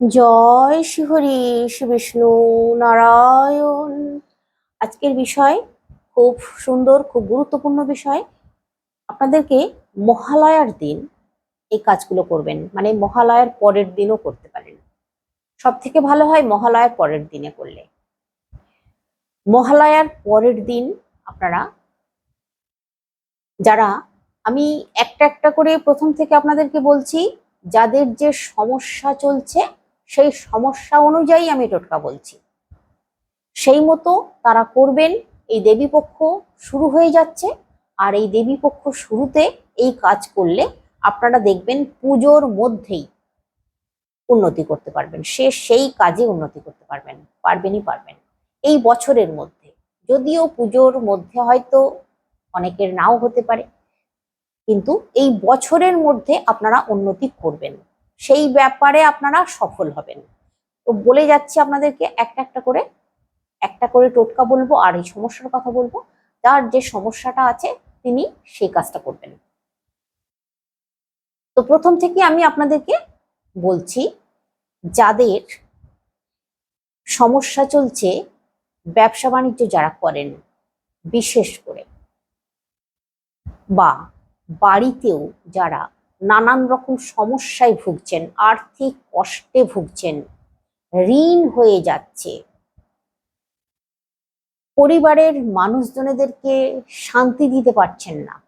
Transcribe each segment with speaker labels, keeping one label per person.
Speaker 1: জয় শ্রীহরি শ্রী বিষ্ণু নারায়ণ। আজকের বিষয় খুব সুন্দর, খুব গুরুত্বপূর্ণ বিষয়। আপনাদেরকে মহালয়ার দিন এই কাজগুলো করবেন মানে মহালয়ার পরের দিনও করতে পারেন। সব থেকে ভালো হয় মহালয়ার পরের দিনে করলে। মহালয়ার পরের দিন আপনারা, যারা, আমি একটা একটা করে প্রথম থেকে আপনাদেরকে বলছি, যাদের যে সমস্যা চলছে সেই সমস্যা অনুযায়ী আমি টোটকা বলছি। সেই মতো তারা করবেন, এই দেবীপক্ষ শুরু হয়ে যাচ্ছে, আর এই দেবীপক্ষ শুরুতে এই কাজ করলে আপনারা দেখবেন পুজোর মধ্যেই উন্নতি করতে পারবেন, সে সেই কাজে উন্নতি করতে পারবেন, পারবেনই পারবেন। এই বছরের মধ্যে, যদিও পুজোর মধ্যে হয়তো অনেকের নাও হতে পারে, কিন্তু এই বছরের মধ্যে আপনারা উন্নতি করবেন। সেই ব্যাপারে আপনারা সফল হবেন। তো বলে যাচ্ছি আপনাদেরকে একটা একটা করে একটা করে টোটকা বলব আর এই সমস্যার কথা বলব। তার যে সমস্যাটা আছে, তিনি সেই কাজটা করবেন। তো প্রথম থেকে আমি আপনাদেরকে বলছি, যাদের সমস্যা চলছে, ব্যবসা বাণিজ্য যারা করেন, বিশেষ করে, বা বাড়িতেও যারা নানান রকম সমস্যায় ভুগছেন, আর্থিক কষ্টে ভুগছেন, ঋণ হয়ে যাচ্ছে। পরিবারের মানুষজনেদেরকে শান্তি দিতে পারছেন না।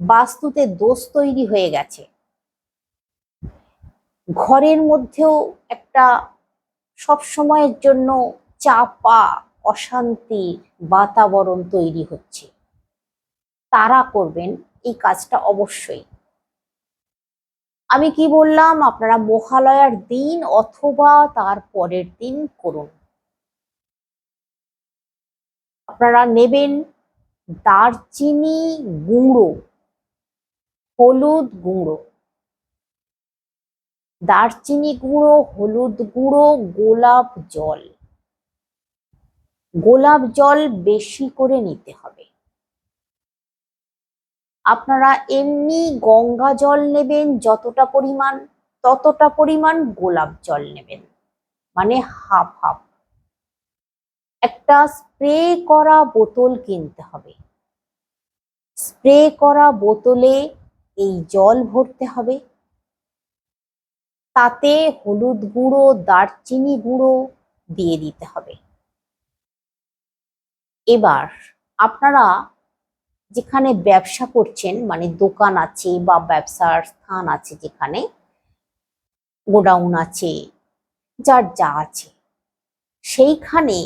Speaker 1: বাস্তুতে দোষ তৈরি হয়ে গেছে। ঘরের মধ্যেও একটা সব সময়ের জন্য চাপা, অশান্তির বাতাবরণ তৈরি হচ্ছে। তারা করবেন এই কাজটা অবশ্যই। আমি কি বললাম? আপনারা মহালয়ার দিন অথবা তার পরের দিন করুন। আপনারা নেবেন দারচিনি গুঁড়ো, হলুদ গুঁড়ো। দারচিনি গুঁড়ো, হলুদ গুঁড়ো, গোলাপ জল। গোলাপ জল বেশি করে নিতে হবে। আপনারা এমনি গঙ্গা জল নেবেন, যতটা পরিমাণ, ততটা পরিমাণ গোলাপ জল নেবেন। মানে হাফ হাফ। একটা স্প্রে করা বোতল কিনতে হবে। স্প্রে করা বোতলে এই জল ভরতে হবে। তাতে হলুদ গুঁড়ো, দারচিনি গুঁড়ো দিয়ে দিতে হবে। এবার আপনারা যেখানে ব্যবসা করছেন মানে দোকান আছে বা ব্যবসার স্থান আছে যেখানে, গোডাউন আছে, যার যা আছে, সেইখানে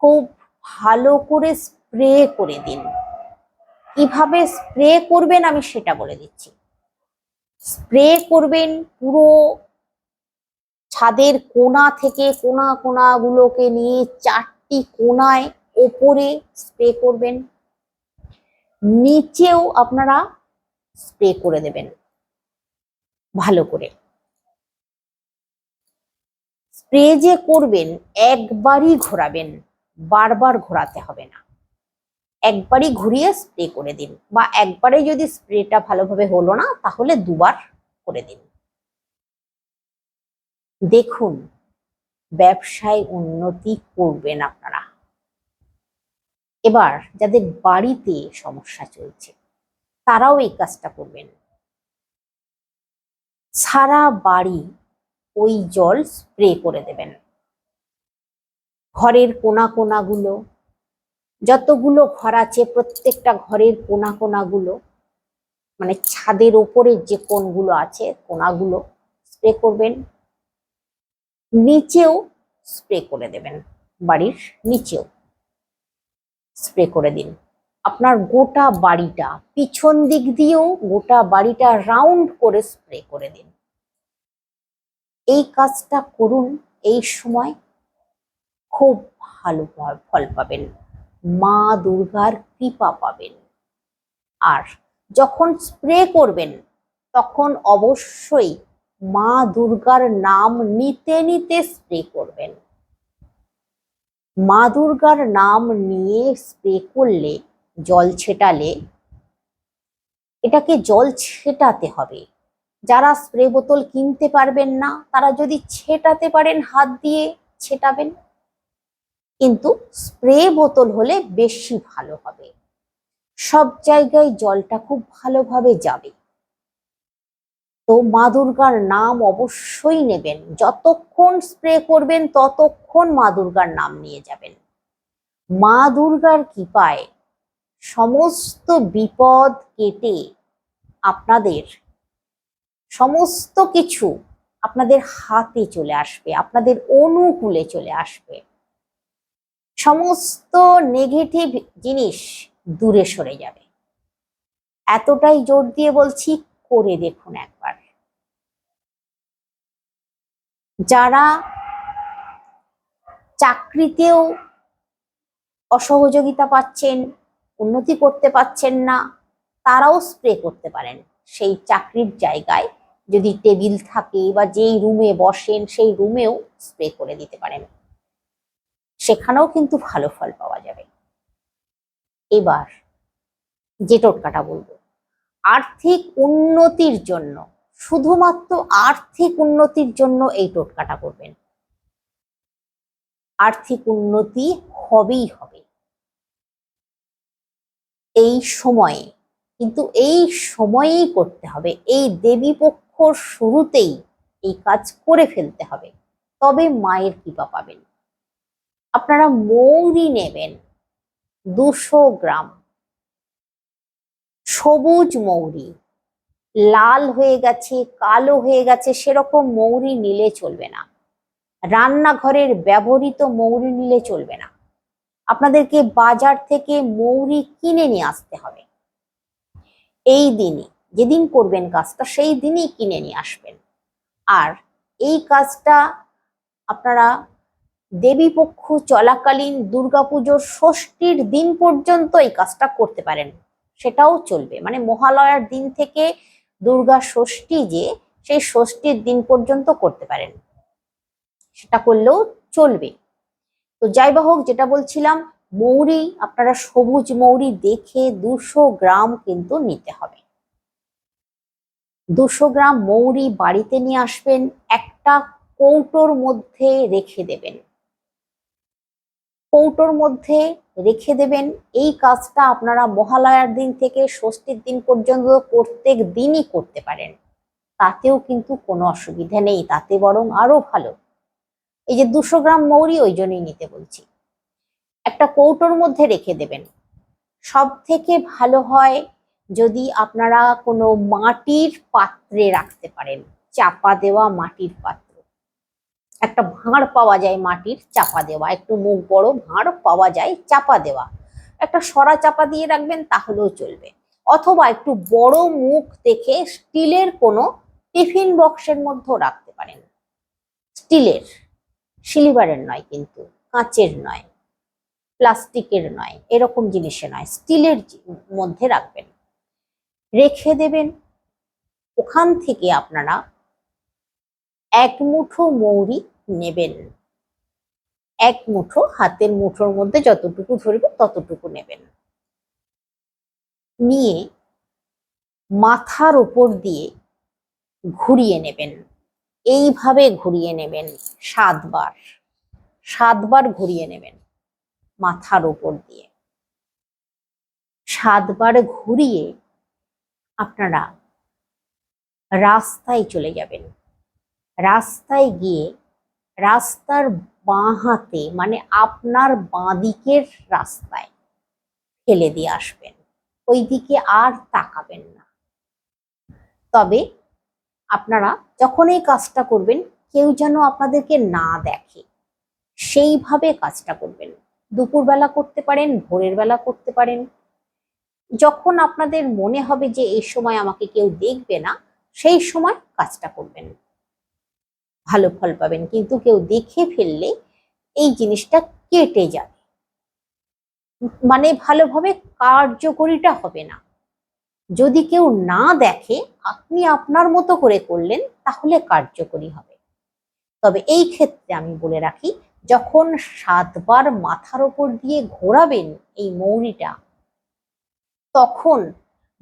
Speaker 1: খুব ভালো করে স্প্রে করে দিন। কীভাবে স্প্রে করবেন আমি সেটা বলে দিচ্ছি। স্প্রে করবেন পুরো ছাদের কোনা থেকে কোনা কোণাগুলোকে নিয়ে চারটি কোনায় ওপরে স্প্রে করবেন। নিচেও আপনারা স্প্রে করে দেবেন। ভালো করে। স্প্রে যে করবেন, একবারই ঘোরাবেন, বারবার ঘোরাতে হবে না। একবারই ঘুরিয়ে স্প্রে করে দিন। বা একবারে যদি স্প্রেটা ভালোভাবে হলো না, তাহলে দুবার করে দিন। দেখুন, ব্যবসায় উন্নতি করবেন আপনারা। এবার যাদের বাড়িতে সমস্যা চলছে, তারাও এই কাজটা করবেন। সারা বাড়ি ওই জল স্প্রে করে দেবেন। ঘরের কোনা কোনাগুলো যতগুলো ঘর আছে, প্রত্যেকটা ঘরের কোনা কোনাগুলো মানে ছাদের ওপরে যে কোনগুলো আছে, কোনাগুলো স্প্রে করবেন। নিচেও স্প্রে করে দেবেন, বাড়ির নিচেও। স্প্রে করে দিন। আপনার গোটা বাড়িটা, পিছন দিক দিয়েও গোটা বাড়িটা রাউন্ড করে স্প্রে করে দিন। এই কাজটা করুন, এই সময় খুব ভালো ফল- পাবেন। মা দুর্গার কৃপা পাবেন। আর যখন স্প্রে করবেন, তখন অবশ্যই মা দুর্গার নাম নিতে নিতে স্প্রে করবেন। মা দুর্গার নাম নিয়ে স্প্রে করলে, জল ছেটালে, এটাকে জল ছেটাতে হবে। যারা স্প্রে বোতল কিনতে পারবেন না, তারা যদি ছেটাতে পারেন হাত দিয়ে, ছেটাবেন। কিন্তু স্প্রে বোতল হলে বেশি ভালো হবে। সব জায়গায় জলটা খুব ভালোভাবে যাবে। তো মা দুর্গার নাম অবশ্যই নেবেন। যতক্ষণ স্প্রে করবেন, ততক্ষণ মা দুর্গার নাম নিয়ে যাবেন। মা দুর্গার কৃপায় সমস্ত বিপদ কেটে আপনাদের সমস্ত কিছু আপনাদের হাতে চলে আসবে, আপনাদের অনুকূলে চলে আসবে। সমস্ত নেগেটিভ জিনিস দূরে সরে যাবে। এতটাই জোর দিয়ে বলছি, করে দেখুন একবার। যারা চাকরিতেও অসহযোগিতা পাচ্ছেন, উন্নতি করতে পাচ্ছেন না, তারাও স্প্রে করতে পারেন। সেই চাকরির জায়গায় যদি টেবিল থাকে বা যেই রুমে বসেন, সেই রুমেও স্প্রে করে দিতে পারেন। সেখানেও কিন্তু ভালো ফল পাওয়া যাবে। এবার যে টোটকাটা বলব, আর্থিক উন্নতির জন্য শুধুমাত্র আর্থিক উন্নতির জন্য এই টোটকাটা করবেন। আর্থিক উন্নতি হবেই হবে। এই সময়ে, কিন্তু এই সময়েই করতে হবে। এই দেবী পক্ষর শুরুতেই এই কাজ করে ফেলতে হবে। তবে মায়ের কৃপা পাবেন। আপনারা মৌরি নেবেন দুশো গ্রাম। সবুজ মৌরি। লাল হয়ে গেছে, কালো হয়ে গেছে, সেরকম মৌরি নিলে চলবে না। রান্নাঘরের ব্যবহৃত মৌরি নিলে চলবে না। আপনাদেরকে বাজার থেকে মৌরি কিনে নিয়ে আসতে হবে। এই দিনই, যেদিন করবেন কাজটা, সেই দিনই কিনে নিয়ে আসবেন। আর এই কাজটা আপনারা দেবী পক্ষ চলাকালীন দুর্গাপুজোর ষষ্ঠীর দিন পর্যন্ত এই কাজটা করতে পারেন। সেটাও চলবে। মানে মহালয়ার দিন থেকে দুর্গা ষষ্ঠী যে সেই ষষ্ঠীর দিন পর্যন্ত করতে পারেন। সেটা করলেও চলবে। তো যাই বা হোক, যেটা বলছিলাম, মৌরি, আপনারা সবুজ মৌরি দেখে দুশো গ্রাম কিন্তু নিতে হবে। দুশো গ্রাম মৌরি বাড়িতে নিয়ে আসবেন, একটা কৌটোর মধ্যে রেখে দেবেন। কৌটোর মধ্যে রেখে দেবেন। এই কাজটা আপনারা মহালয়ার দিন থেকে ষষ্ঠীর দিন পর্যন্ত প্রত্যেক দিনই করতে পারেন। তাতেও কিন্তু কোনো অসুবিধা নেই, তাতে বরং আরও ভালো। এই যে দুশো গ্রাম মৌরি ওই জন্যই নিতে বলছি। একটা কৌটোর মধ্যে রেখে দেবেন। সব থেকে ভালো হয় যদি আপনারা কোনো মাটির পাত্রে রাখতে পারেন। চাপা দেওয়া মাটির পাত্র। একটা ভাঁড় পাওয়া যায় মাটির চাপা দেওয়া, একটু মুখ বড় ভাঁড় পাওয়া যায় চাপা দেওয়া। একটা সরা চাপা দিয়ে রাখবেন তাহলেও চলবে। অথবা একটু বড় মুখ দেখে স্টিলের কোনো টিফিন বক্সের মধ্যেও রাখতে পারেন। স্টিলের, সিলিভারের নয় কিন্তু, কাঁচের নয়, প্লাস্টিকের নয়, এরকম জিনিসে নয়, স্টিলের মধ্যে রাখবেন। রেখে দেবেন। ওখান থেকে আপনারা এক মুঠো মৌরি নেবেন। এক মুঠো, হাতের মুঠোর মধ্যে যতটুকু ধরবে ততটুকু নেবেন। নিয়ে মাথার উপর দিয়ে ঘুরিয়ে নেবেন। এইভাবে ঘুরিয়ে নেবেন সাতবার। সাতবার ঘুরিয়ে নেবেন মাথার উপর দিয়ে। সাতবার ঘুরিয়ে আপনারা রাস্তায় চলে যাবেন। রাস্তায় গিয়ে রাস্তার বাঁ হাতে মানে আপনার বাঁ দিকের রাস্তায় ফেলে দিয়ে আসবেন। ওই দিকে আর তাকাবেন না। তবে আপনারা যখন এই কাজটা করবেন, কেউ যেন আপনাদেরকে না দেখে, সেইভাবে কাজটা করবেন। দুপুরবেলা করতে পারেন, ভোরের বেলা করতে পারেন। যখন আপনাদের মনে হবে যে এই সময় আমাকে কেউ দেখবে না, সেই সময় কাজটা করবেন। ভালো ফল পাবেন। কিন্তু কেউ দেখে ফেললে এই জিনিসটা কেটে যাবে। মানে ভালোভাবে কার্যকরীটা হবে না। যদি কেউ না দেখে, আপনি আপনার মতো করে করলেন, তাহলে কার্যকরী হবে। তবে এই ক্ষেত্রে আমি বলে রাখি, যখন সাতবার মাথার ওপর দিয়ে ঘোরাবেন এই মৌরিটা, তখন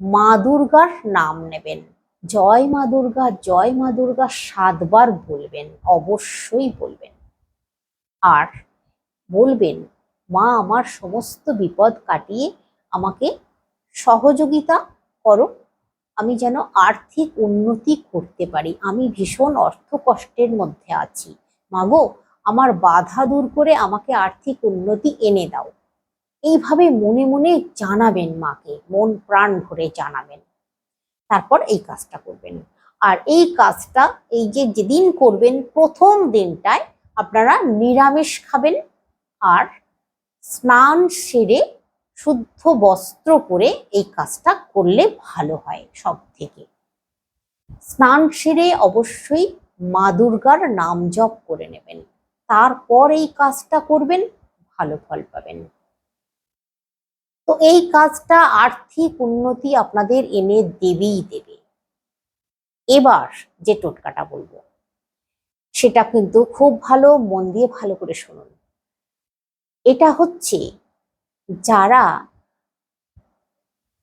Speaker 1: মা দুর্গার নাম নেবেন। জয় মা দুর্গা, জয় মা দুর্গা সাতবার বলবেন, অবশ্যই বলবেন। আর বলবেন, মা, আমার সমস্ত বিপদ কাটিয়ে আমাকে সহযোগিতা করো। আমি যেন আর্থিক উন্নতি করতে পারি। আমি ভীষণ অর্থ কষ্টের মধ্যে আছি। মাগো, আমার বাধা দূর করে আমাকে আর্থিক উন্নতি এনে দাও। এইভাবে মনে মনে জানাবেন মাকে। মন প্রাণ ভরে জানাবেন। তারপর এই কাজটা করবেন। আর এই কাজটা, এই যে যেদিন করবেন প্রথম দিনটায় আপনারা নিরামিষ খাবেন আর স্নান সেরে শুদ্ধ বস্ত্র পরে এই কাজটা করলে ভালো হয় সব থেকে স্নান সেরে অবশ্যই মা দুর্গার নাম জপ করে নেবেন। তারপর এই কাজটা করবেন, ভালো ফল পাবেন। তো এই কাজটা আর্থিক উন্নতি আপনাদের এনে দেবেই দেবে। এবার যে টোটকাটা বলব, সেটা কিন্তু খুব ভালো, মন দিয়ে ভালো করে শুনুন। এটা হচ্ছে যারা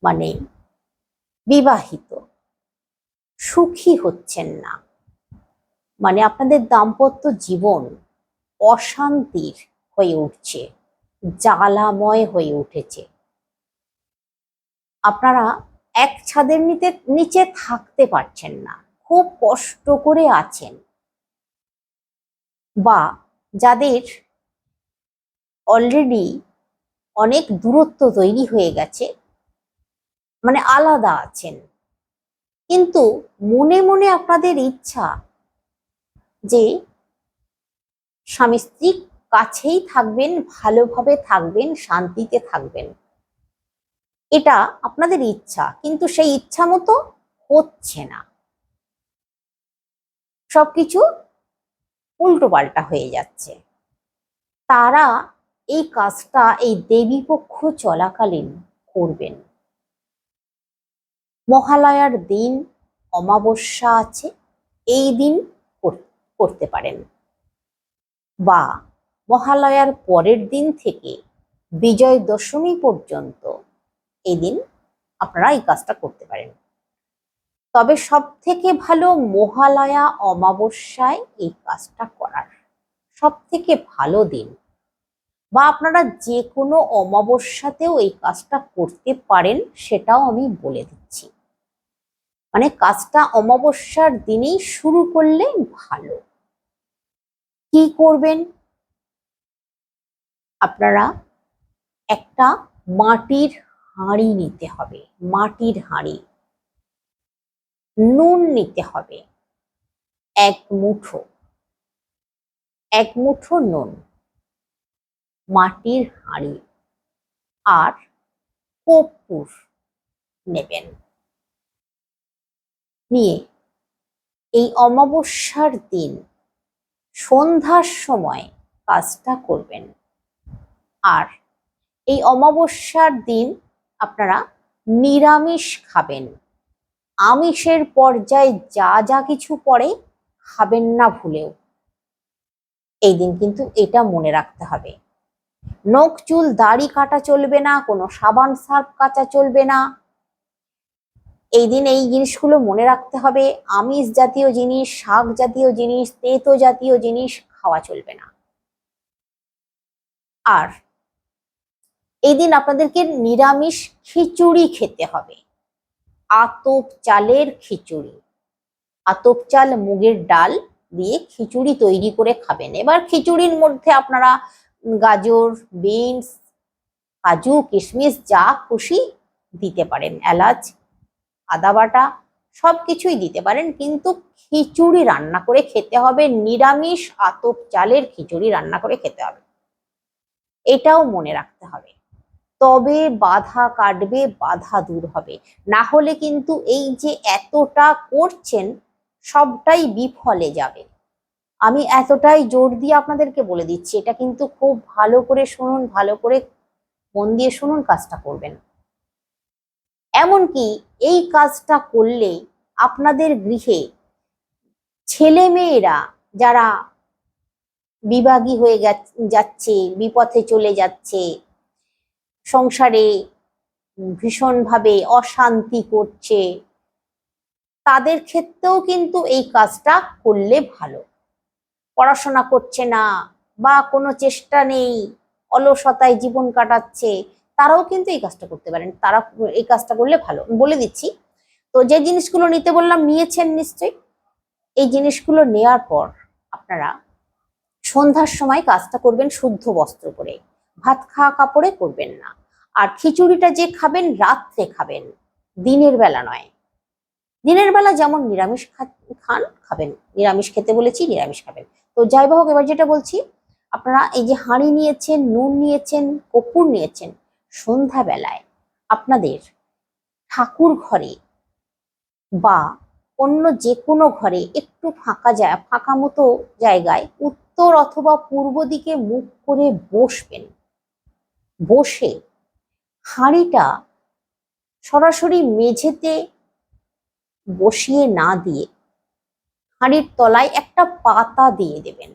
Speaker 1: মানে বিবাহিত, সুখী হচ্ছেন না। মানে আপনাদের দাম্পত্য জীবন অশান্তির হয়ে উঠছে, জ্বালাময় হয়ে উঠেছে। আপনারা এক ছাদের নিচে নিচে থাকতে পারছেন না। খুব কষ্ট করে আছেন। বা যাদের অলরেডি অনেক দূরত্ব তৈরি হয়ে গেছে মানে আলাদা আছেন। কিন্তু মনে মনে আপনাদের ইচ্ছা যে স্বামী স্ত্রী কাছেই থাকবেন, ভালোভাবে থাকবেন, শান্তিতে থাকবেন। এটা আপনাদের ইচ্ছা, কিন্তু সেই ইচ্ছা মতো হচ্ছে না। সবকিছু উল্টো পাল্টা হয়ে যাচ্ছে। তারা এই কাজটা, এই দেবী পক্ষ চলাকালীন করবেন। মহালয়ার দিন অমাবস্যা আছে, এই দিন কর- করতে পারেন। বা মহালয়ার পরের দিন থেকে বিজয় দশমী পর্যন্ত এই দিন আপনারা এই কাজটা করতে পারেন। তবে সব থেকে ভালো মহালয়া অমাবস্যায় এই কাজটা করার সব থেকে ভালো দিন বা আপনারা যে কোনো অমাবস্যাতেও এই কাজটা করতে পারেন সেটাও আমি বলে দিচ্ছি। মানে কাজটা অমাবস্যার দিনেই শুরু করলে ভালো। কি করবেন? আপনারা একটা মাটির হাঁড়ি নিতে হবে, মাটির হাঁড়ি। নুন নিতে হবে, এক মুঠো। এক মুঠো নুন, মাটির হাঁড়ি আর কর্পূর নেবেন। নিয়ে এই অমাবস্যার দিন সন্ধ্যার সময় কাজটা করবেন। আর এই অমাবস্যার দিন আপনারা নিরামিষ খাবেন। আমিষের পর্যায়ে যা যা কিছু পড়ে খাবেন না ভুলেও। এই দিন কিন্তু এটা মনে রাখতে হবে। নখ চুল, দাড়ি কাটা চলবে না, কোনো সাবান, সার্ফ কাটা চলবে না। এই দিন এই জিনিসগুলো মনে রাখতে হবে। আমিষ জাতীয় জিনিস, শাক জাতীয় জিনিস, তেতো জাতীয় জিনিস খাওয়া চলবে না। আর এই দিন আপনাদেরকে নিরামিষ খিচুড়ি খেতে হবে। আতপ চালের খিচুড়ি। আতপ চাল, মুগের ডাল দিয়ে খিচুড়ি তৈরি করে খাবেন। এবার খিচুড়ির মধ্যে আপনারা গাজর, বিনস, কাজু, কিশমিশ, যা খুশি দিতে পারেন। এলাচ, আদা বাটা সব কিছুই দিতে পারেন। কিন্তু খিচুড়ি রান্না করে খেতে হবে। নিরামিষ আতপ চালের খিচুড়ি রান্না করে খেতে হবে। এটাও মনে রাখতে হবে। তবে বাধা কাটবে, বাধা দূর হবে। না হলে কিন্তু এই যে এতটা করছেন, সবটাই বিফলে যাবে। আমি এতটাই জোর দিয়ে আপনাদেরকে বলে দিচ্ছি, এটা কিন্তু খুব ভালো করে শুনুন, ভালো করে মন দিয়ে শুনুন কাজটা করবেন। এমনকি এই কাজটা করলে আপনাদের গৃহে ছেলে মেয়েরা যারা বিভাগী হয়ে যাচ্ছে, বিপথে চলে যাচ্ছে সংসারে ভীষণভাবে অশান্তি করছে। তাদের ক্ষেত্রেও কিন্তু এই কাজটা করলে ভালো। পড়াশোনা করছে না বা কোনো চেষ্টা নেই, অলসতায় জীবন কাটাচ্ছে, তারাও কিন্তু এই কাজটা করতে পারেন। তারা এই কাজটা করলে ভালো। বলে দিচ্ছি, তো যে জিনিসগুলো নিতে বললাম, নিয়েছেন নিশ্চয়ই। এই জিনিসগুলো নেয়ার পর আপনারা সন্ধ্যার সময় কাজটা করবেন শুদ্ধ বস্ত্র পরে। ভাত খাওয়া কাপড়ে করবেন না। আর খিচুড়িটা যে খাবেন, রাত্রে খাবেন। দিনের বেলা নয়। দিনের বেলা যেমন নিরামিষ খান, খাবেন। নিরামিষ খেতে বলেছি, নিরামিষ খাবেন। তো যাই বা হোক, এবার যেটা বলছি, আপনারা এই যে হাঁড়ি নিয়েছেন, নুন নিয়েছেন কপুর নিয়েছেন, সন্ধ্যাবেলায় আপনাদের ঠাকুর ঘরে বা অন্য যে কোনো ঘরে একটু ফাঁকা যায় ফাঁকা মতো জায়গায় উত্তর অথবা পূর্ব দিকে মুখ করে বসবেন। বসে হাঁড়িটা সরাসরি মেঝেতে বসিয়ে না দিয়ে হাঁড়ির তলায় একটা পাতা দিয়ে দেবেন।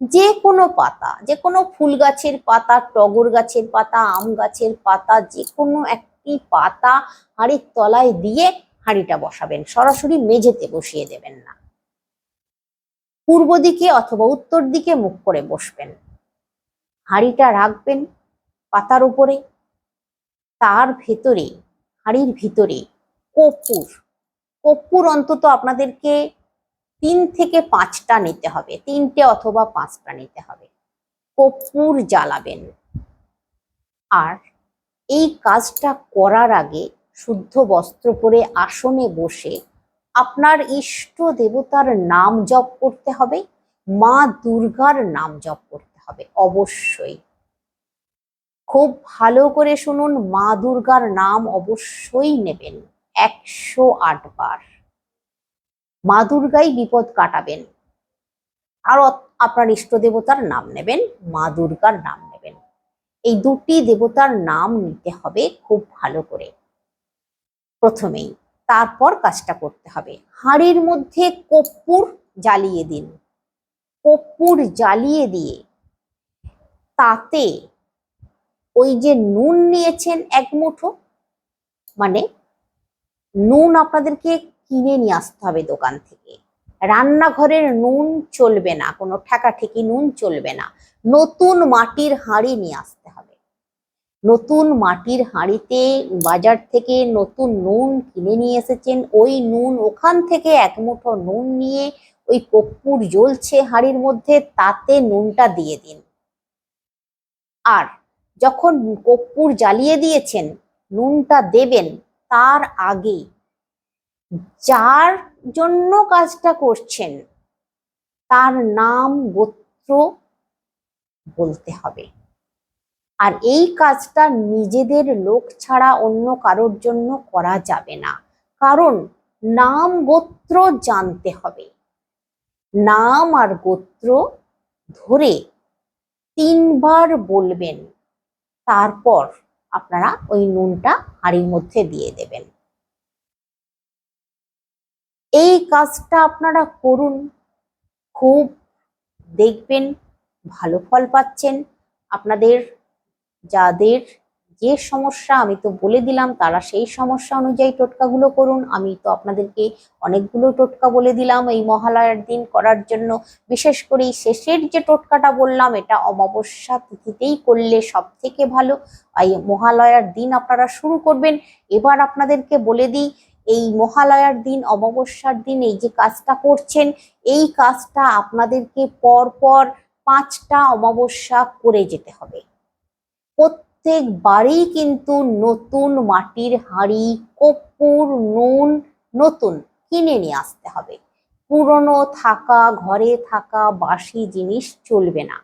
Speaker 1: যে কোনো পাতা, যে কোনো ফুল গাছের পাতা, টগর গাছের পাতা, আম গাছের পাতা, যে কোনো একটি পাতা হাঁড়ির তলায় দিয়ে হাঁড়িটা বসাবেন। সরাসরি মেঝেতে বসিয়ে দেবেন না। পূর্ব দিকে অথবা উত্তর দিকে মুখ করে বসবেন। হাঁড়িটা রাখবেন। পাতার উপরে, তার ভেতরে, হাঁড়ির ভিতরে কর্পূর। কর্পূর অন্তত আপনাদেরকে তিন থেকে পাঁচটা নিতে হবে, তিনটে অথবা পাঁচটা নিতে হবে। কর্পূর জ্বালাবেন। আর এই কাজটা করার আগে শুদ্ধ বস্ত্র পরে আসনে বসে আপনার ইষ্ট দেবতার নাম জপ করতে হবে, মা দুর্গার নাম জপ করতে হবে, অবশ্যই। খুব ভালো করে শুনুন, মা দুর্গার নাম অবশ্যই নেবেন, একশো আট বার। মা দুর্গাই বিপদ কাটাবেন, আর আপনার ইষ্ট দেবতার নাম নেবেন, মা দুর্গার নাম নেবেন। এই দুটি দেবতার নাম নিতে হবে খুব ভালো করে। প্রথমেই তারপর কাজটা করতে হবে। হাঁড়ির মধ্যে কর্পূর জ্বালিয়ে দিন। কর্পূর জ্বালিয়ে দিয়ে তাতে ওই যে নুন নিয়েছেন এক মুঠো মানে নুন আপনাদেরকে কিনে নিয়ে আসতে হবে দোকান থেকে। রান্নাঘরের নুন চলবে না, কোনো ঠেকাঠেকি নুন চলবে না। নতুন মাটির হাঁড়ি নিয়ে আসতে হবে। নতুন মাটির হাঁড়িতে বাজার থেকে নতুন নুন কিনে নিয়ে এসেছেন। ওই নুন ওখান থেকে এক মুঠো নুন নিয়ে ওই কর্পূর জ্বলছে হাঁড়ির মধ্যে, তাতে নুনটা দিয়ে দিন। আর যখন কর্পূর জ্বালিয়ে দিয়েছেন, নুনটা দেবেন তার আগে, যার জন্য কাজটা করছেন, তার নাম গোত্র বলতে হবে। আর এই কাজটা নিজেদের লোক ছাড়া অন্য কারোর জন্য করা যাবে না। কারণ নাম গোত্র জানতে হবে। নাম আর গোত্র ধরে তিনবার বলবেন। তারপর আপনারা ওই নুনটা হাঁড়ির মধ্যে দিয়ে দেবেন। এই কাজটা আপনারা করুন। খুব দেখবেন, ভালো ফল পাচ্ছেন। আপনাদের, যাদের যে সমস্যা আমি তো বলে দিলাম, তারা সেই সমস্যা অনুযায়ী টোটকাগুলো করুন। আমি তো আপনাদেরকে অনেকগুলো টোটকা বলে দিলাম এই মহালয়ার দিন করার জন্য। বিশেষ করে শেষের যে টোটকাটা বললাম, এটা অমাবস্যা তিথিতেই করলে সব থেকে ভালো এই মহালয়ার দিন আপনারা শুরু করবেন। এবার আপনাদেরকে বলে দিই, এই মহালয়ার দিন, অমাবস্যার দিন, এই যে কাজটা করছেন, এই কাজটা আপনাদেরকে পর পর পাঁচটা অমাবস্যা করে যেতে হবে। প্রত্যেকবারই কিন্তু নতুন মাটির হাঁড়ি, কর্পূর, নুন নতুন কিনে নিয়ে আসতে হবে। পুরনো থাকা, ঘরে থাকা বাসি জিনিস চলবে না।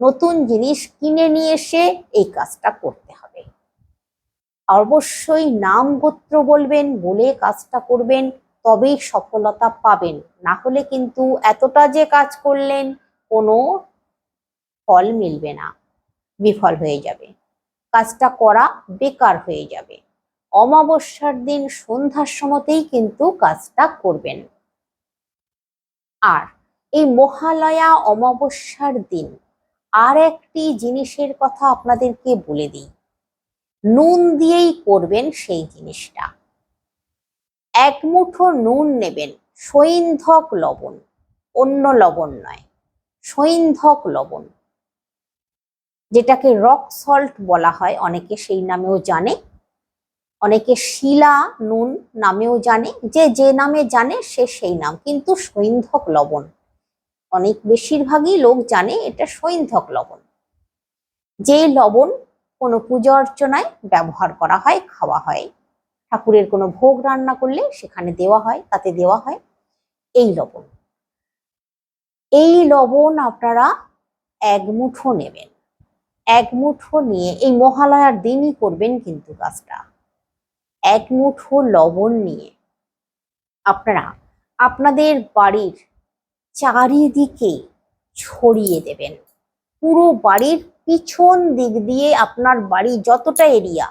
Speaker 1: নতুন জিনিস কিনে নিয়ে এসে এই কাজটা করতে হবে। অবশ্যই নাম গোত্র বলবেন, বলে কাজটা করবেন, তবেই সফলতা পাবেন। না হলে কিন্তু এতটা যে কাজ করলেন, কোনো ফল মিলবে না। বিফল হয়ে যাবে। কাজটা করা বেকার হয়ে যাবে। অমাবস্যার দিন সন্ধ্যার সময়তেই কিন্তু কাজটা করবেন। আর এই মহালয়া অমাবস্যার দিন আর একটি জিনিসের কথা আপনাদেরকে বলে দিই। নুন দিয়েই করবেন সেই জিনিসটা। এক মুঠো নুন নেবেন সৈন্ধক লবণ, অন্য লবণ নয় সৈন্ধক লবণ। যেটাকে রক সল্ট বলা হয়, অনেকে সেই নামেও জানে। অনেকে শিলা, নুন নামেও জানে। যে যে নামে জানে, সে সেই নাম। কিন্তু সৈন্ধক লবণ, অনেক বেশিরভাগই লোক জানে এটা সৈন্ধক লবণ। যে লবণ কোনো পূজা অর্চনায় ব্যবহার করা হয়, খাওয়া হয়। ঠাকুরের কোনো ভোগ রান্না করলে সেখানে দেওয়া হয়, তাতে দেওয়া হয় এই লবণ। এই লবণ আপনারা এক মুঠো নেবেন। এক মুঠো নিয়ে এই মহালয়ার দিনই করবেন কিন্তু কাজটা। এক মুঠো লবণ নিয়ে। আপনারা, আপনাদের বাড়ির চারিদিকে ছড়িয়ে দেবেন। পুরো বাড়ির পিছন দিক দিয়ে আপনার বাড়ি যতটা এরিয়া,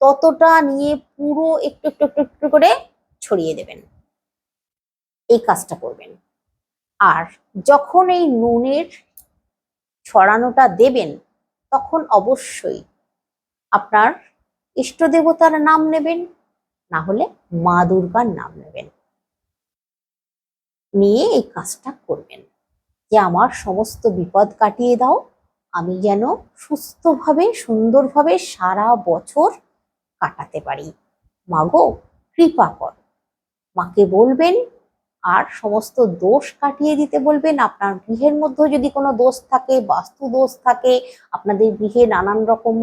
Speaker 1: ততটা নিয়ে পুরো একটু একটু একটু একটু করে ছড়িয়ে দেবেন। এই কাজটা করবেন। আর যখন এই নুনের ছড়ানোটা দেবেন তখন অবশ্যই আপনার ইষ্ট দেবতার নাম নেবেন, না হলে মা দুর্গার নাম নেবেন। নিয়ে এই কাজটা করবেন। যে আমার সমস্ত বিপদ কাটিয়ে দাও, আমি যেন সুস্থভাবে, সুন্দরভাবে সারা বছর কাটাতে পারি। মাগো কৃপা কর। মাকে বলবেন আর সমস্ত দোষ কাটিয়ে দিতে বলবেন। আপনার গৃহের মধ্যে যদি কোনো দোষ থাকে, বাস্তু দোষ থাকে, আপনাদের গৃহে নানান রকম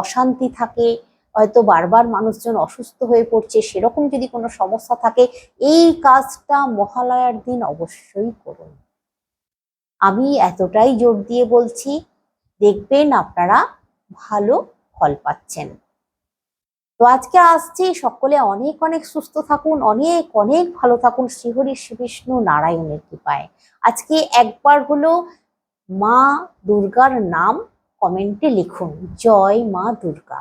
Speaker 1: অশান্তি থাকে, হয়তো বারবার মানুষজন অসুস্থ হয়ে পড়ছে, সেরকম যদি কোনো সমস্যা থাকে, এই কাজটা মহালয়ার দিন অবশ্যই করুন। আমি এতটাই জোর দিয়ে বলছি, দেখবেন আপনারা ভালো ফল পাচ্ছেন। তো আজকে আসছি, সকলে অনেক অনেক সুস্থ থাকুন, অনেক অনেক ভালো থাকুন, শ্রীহরি শ্রী বিষ্ণু নারায়ণের কৃপায়। আজকে একবার হলো মা দুর্গার নাম কমেন্টে লিখুন, জয় মা দুর্গা।